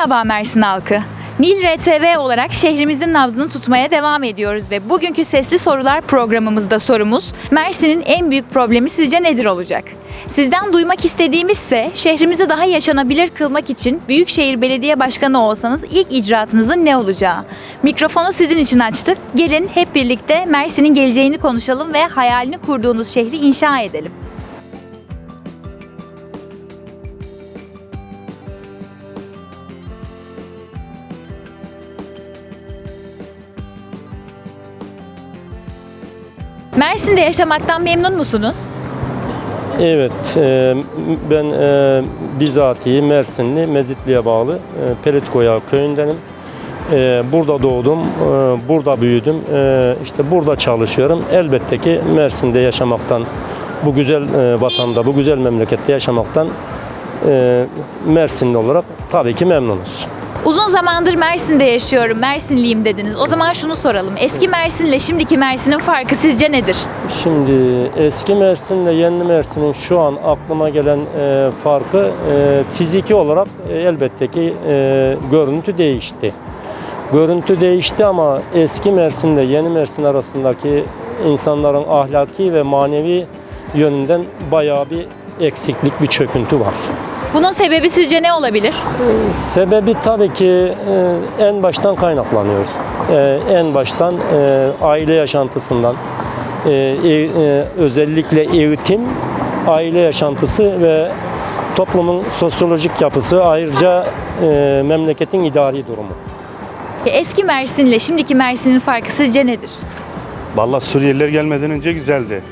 Merhaba Mersin halkı. Nil RTV olarak şehrimizin nabzını tutmaya devam ediyoruz ve bugünkü Sesli Sorular programımızda sorumuz Mersin'in en büyük problemi sizce nedir olacak? Sizden duymak istediğimizse şehrimizi daha yaşanabilir kılmak için Büyükşehir Belediye Başkanı olsanız ilk icraatınızın ne olacağı? Mikrofonu sizin için açtık. Gelin hep birlikte Mersin'in geleceğini konuşalım ve hayalini kurduğunuz şehri inşa edelim. Mersin'de yaşamaktan memnun musunuz? Evet, e, ben e, bizatihi Mersinli, Mezitli'ye bağlı e, Pelitkoya köyündenim. E, burada doğdum, e, burada büyüdüm, işte burada çalışıyorum. Elbette ki Mersin'de yaşamaktan, bu güzel vatanda, bu güzel memlekette yaşamaktan Mersinli olarak tabii ki memnunuz. Uzun zamandır Mersin'de yaşıyorum, Mersinliyim dediniz. O zaman şunu soralım. Eski Mersin'le şimdiki Mersin'in farkı sizce nedir? Şimdi eski Mersin'le yeni Mersin'in şu an aklıma gelen e, farkı e, fiziki olarak e, elbette ki e, görüntü değişti. Görüntü değişti ama eski Mersin'le yeni Mersin arasındaki insanların ahlaki ve manevi yönünden bayağı bir eksiklik, bir çöküntü var. Bunun sebebi sizce ne olabilir? Sebebi tabii ki e, en baştan kaynaklanıyor. E, en baştan e, aile yaşantısından, özellikle eğitim, aile yaşantısı ve toplumun sosyolojik yapısı ayrıca memleketin idari durumu. Eski Mersin'le şimdiki Mersin'in farkı sizce nedir? Vallahi Suriyeliler gelmeden önce güzeldi.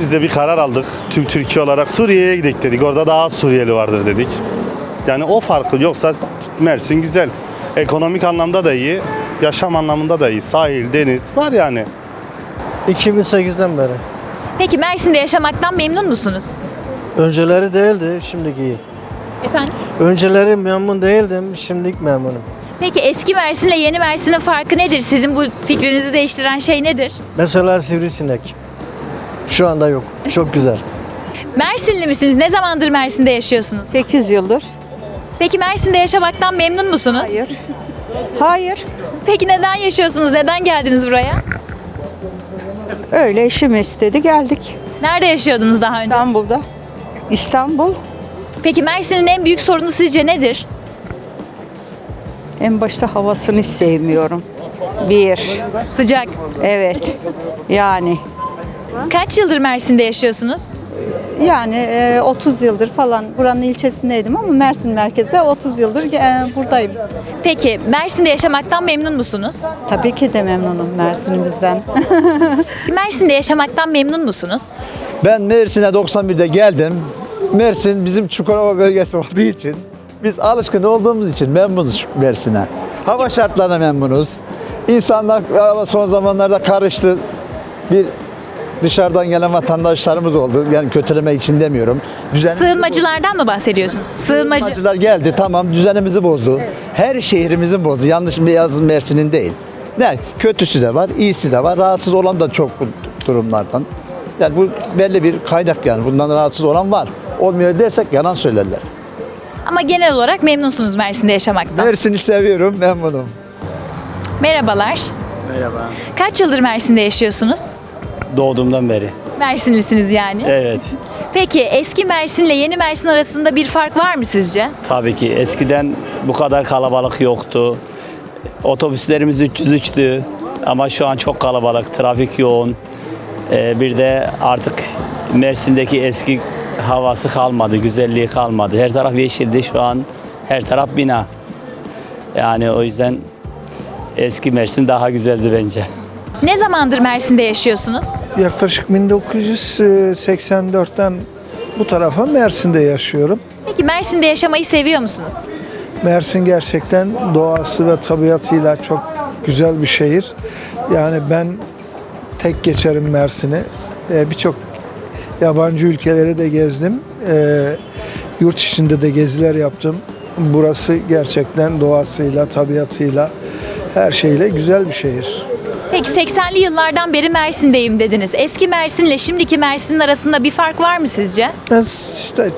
Biz de bir karar aldık. Tüm Türkiye olarak Suriye'ye gidelim dedik. Orada daha az Suriyeli vardır dedik. Yani o farkı yoksa Mersin güzel. Ekonomik anlamda da iyi. Yaşam anlamında da iyi. Sahil, deniz var yani. 2008'den beri. Peki Mersin'de yaşamaktan memnun musunuz? Önceleri değildi, şimdiki iyi. Efendim? Önceleri memnun değildim, şimdilik memnunum. Peki eski Mersin'le yeni Mersin'in farkı nedir? Sizin bu fikrinizi değiştiren şey nedir? Mesela sivrisinek. Şu anda yok. Çok güzel. Mersinli misiniz? Ne zamandır Mersin'de yaşıyorsunuz? 8 yıldır. Peki Mersin'de yaşamaktan memnun musunuz? Hayır. Hayır. Peki neden yaşıyorsunuz? Neden geldiniz buraya? Öyle eşim istedi geldik. Nerede yaşıyordunuz daha önce? İstanbul'da. İstanbul. Peki Mersin'in en büyük sorunu sizce nedir? En başta havasını hiç sevmiyorum. Bir. Sıcak. Evet. Yani. Kaç yıldır Mersin'de yaşıyorsunuz? Yani e, 30 yıldır falan buranın ilçesindeydim ama Mersin merkezde 30 yıldır e, buradayım. Peki Mersin'de yaşamaktan memnun musunuz? Tabii ki de memnunum Mersin'imizden. Mersin'de yaşamaktan memnun musunuz? Ben Mersin'e 91'de geldim. Mersin bizim Çukurova bölgesi olduğu için biz alışkın olduğumuz için memnunuz Mersin'e. Hava şartlarına memnunuz. İnsanlar son zamanlarda karıştı. Bir dışarıdan gelen vatandaşlarımız oldu. Yani kötülemek için demiyorum. Düzenimizi Sığınmacılardan mı bahsediyorsunuz? Sığınmacı. Sığınmacılar geldi tamam düzenimizi bozdu. Her şehrimizin bozdu. Yanlış beyaz Mersin'in değil. Ne? Kötüsü de var, iyisi de var. Rahatsız olan da çok bu durumlardan. Yani bu belli bir kaynak yani. Bundan rahatsız olan var. Olmuyor dersek yalan söylerler. Ama genel olarak memnunsunuz Mersin'de yaşamaktan. Mersin'i seviyorum, memnunum. Merhabalar. Merhaba. Kaç yıldır Mersin'de yaşıyorsunuz? Doğduğumdan beri. Mersinlisiniz yani. Evet. Peki eski Mersin'le yeni Mersin arasında bir fark var mı sizce? Tabii ki eskiden bu kadar kalabalık yoktu. Otobüslerimiz 303'tü ama şu an çok kalabalık, trafik yoğun. Ee, bir de artık Mersin'deki eski havası kalmadı, güzelliği kalmadı. Her taraf yeşildi, şu an her taraf bina. Yani o yüzden eski Mersin daha güzeldi bence. Ne zamandır Mersin'de yaşıyorsunuz? Yaklaşık 1984'ten bu tarafa Mersin'de yaşıyorum. Peki Mersin'de yaşamayı seviyor musunuz? Mersin gerçekten doğası ve tabiatıyla çok güzel bir şehir. Yani ben tek geçerim Mersin'i. Ee, Birçok yabancı ülkeleri de gezdim. Ee, Yurt içinde de geziler yaptım. Burası gerçekten doğasıyla, tabiatıyla, her şeyle güzel bir şehir. Peki 80'li yıllardan beri Mersin'deyim dediniz. Eski Mersin'le şimdiki Mersin'in arasında bir fark var mı sizce? Ben işte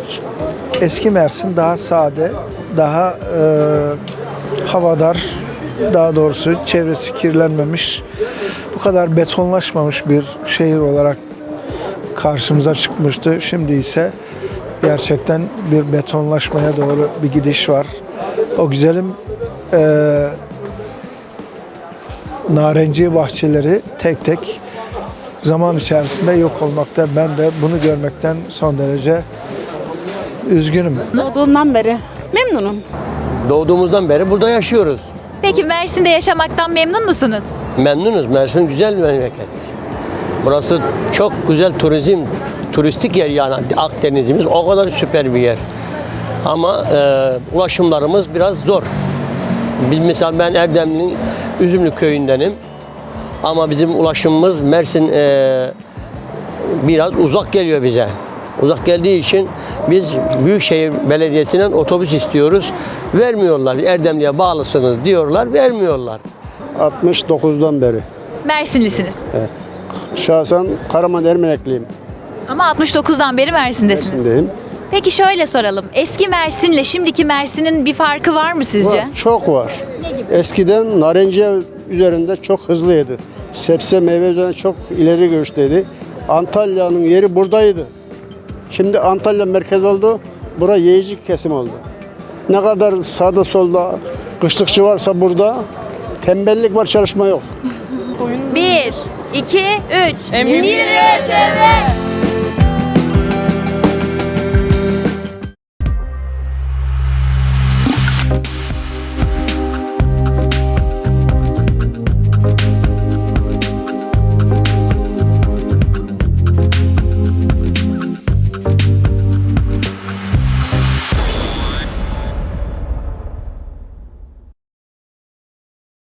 eski Mersin daha sade, daha e, havadar, daha doğrusu çevresi kirlenmemiş, bu kadar betonlaşmamış bir şehir olarak karşımıza çıkmıştı. Şimdi ise gerçekten bir betonlaşmaya doğru bir gidiş var. O güzelim e, narenciye bahçeleri tek tek zaman içerisinde yok olmakta. Ben de bunu görmekten son derece üzgünüm. Doğduğumdan beri memnunum. Doğduğumuzdan beri burada yaşıyoruz. Peki Mersin'de yaşamaktan memnun musunuz? Memnunuz. Mersin güzel bir memleket. Burası çok güzel turizm, turistik yer yani Akdeniz'imiz o kadar süper bir yer. Ama e, ulaşımlarımız biraz zor. Biz misal ben Erdemli'nin Üzümlü köyündenim. Ama bizim ulaşımımız Mersin e, biraz uzak geliyor bize. Uzak geldiği için biz Büyükşehir Belediyesi'nden otobüs istiyoruz. Vermiyorlar. Erdemli'ye bağlısınız diyorlar. Vermiyorlar. 69'dan beri. Mersinlisiniz. Şahsen Karaman Ermenekliyim. Ama 69'dan beri Mersin'desiniz. Mersin'deyim. Peki şöyle soralım. Eski Mersin'le şimdiki Mersin'in bir farkı var mı sizce? Var, çok var. Eskiden narenciye üzerinde çok hızlıydı. Sebze meyve üzerinde çok ileri görüşteydi. Antalya'nın yeri buradaydı. Şimdi Antalya merkez oldu. Bura yiyecek kesim oldu. Ne kadar sağda solda kışlıkçı varsa burada tembellik var çalışma yok. 1, 2, 3. Nil RTV.